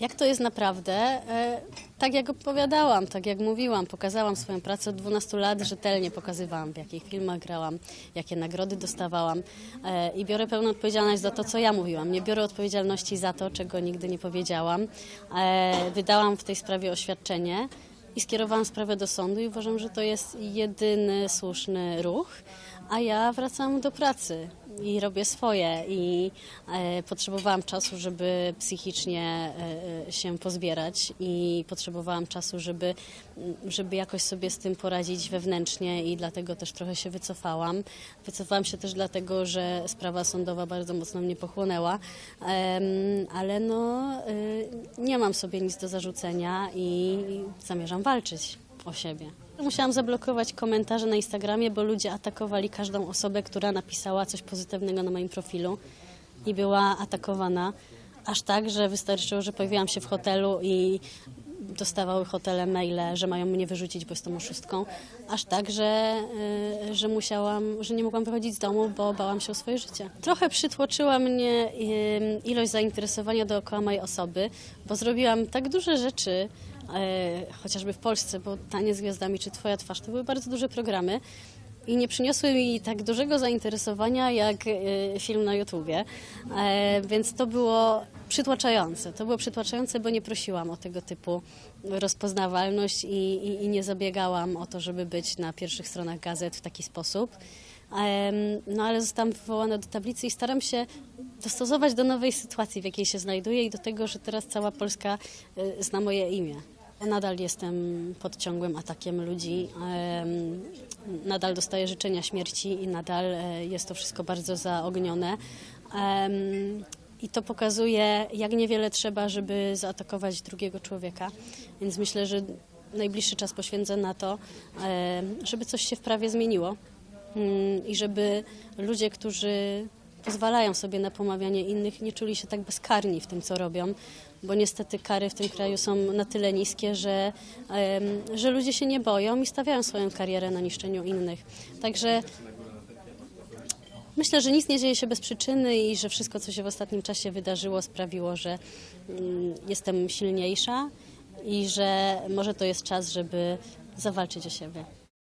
Jak to jest naprawdę? E, tak jak opowiadałam, tak jak mówiłam, pokazałam swoją pracę od 12 lat, rzetelnie pokazywałam, w jakich filmach grałam, jakie nagrody dostawałam e, i biorę pełną odpowiedzialność za to, co ja mówiłam. Nie biorę odpowiedzialności za to, czego nigdy nie powiedziałam. E, wydałam w tej sprawie oświadczenie i skierowałam sprawę do sądu i uważam, że to jest jedyny słuszny ruch, a ja wracam do pracy i robię swoje i e, potrzebowałam czasu, żeby psychicznie e, e, się pozbierać i potrzebowałam czasu, żeby, żeby jakoś sobie z tym poradzić wewnętrznie i dlatego też trochę się wycofałam. Wycofałam się też dlatego, że sprawa sądowa bardzo mocno mnie pochłonęła, Em, ale no y, nie mam sobie nic do zarzucenia i zamierzam walczyć o siebie. Musiałam zablokować komentarze na Instagramie, bo ludzie atakowali każdą osobę, która napisała coś pozytywnego na moim profilu i była atakowana. Aż tak, że wystarczyło, że pojawiłam się w hotelu i dostawały hotele maile, że mają mnie wyrzucić, bo jestem oszustką. Aż tak, że, y, że musiałam, że nie mogłam wychodzić z domu, bo bałam się o swoje życie. Trochę przytłoczyła mnie ilość zainteresowania dookoła mojej osoby, bo zrobiłam tak duże rzeczy, chociażby w Polsce, bo Tanie z Gwiazdami czy Twoja twarz to były bardzo duże programy i nie przyniosły mi tak dużego zainteresowania jak e, film na YouTubie, e, więc to było przytłaczające. To było przytłaczające, bo nie prosiłam o tego typu rozpoznawalność i, i, i nie zabiegałam o to, żeby być na pierwszych stronach gazet w taki sposób. No ale zostałam wywołana do tablicy i staram się dostosować do nowej sytuacji, w jakiej się znajduję i do tego, że teraz cała Polska zna moje imię. Nadal jestem pod ciągłym atakiem ludzi, nadal dostaję życzenia śmierci i nadal e, jest to wszystko bardzo zaognione. I to pokazuje, jak niewiele trzeba, żeby zaatakować drugiego człowieka. Więc myślę, że najbliższy czas poświęcę na to, żeby coś się w prawie zmieniło. Mm, i żeby ludzie, którzy pozwalają sobie na pomawianie innych, nie czuli się tak bezkarni w tym, co robią, bo niestety kary w tym kraju są na tyle niskie, że, że ludzie się nie boją i stawiają swoją karierę na niszczeniu innych. Także myślę, że nic nie dzieje się bez przyczyny i że wszystko, co się w ostatnim czasie wydarzyło, sprawiło, że mm, jestem silniejsza i że może to jest czas, żeby zawalczyć o siebie.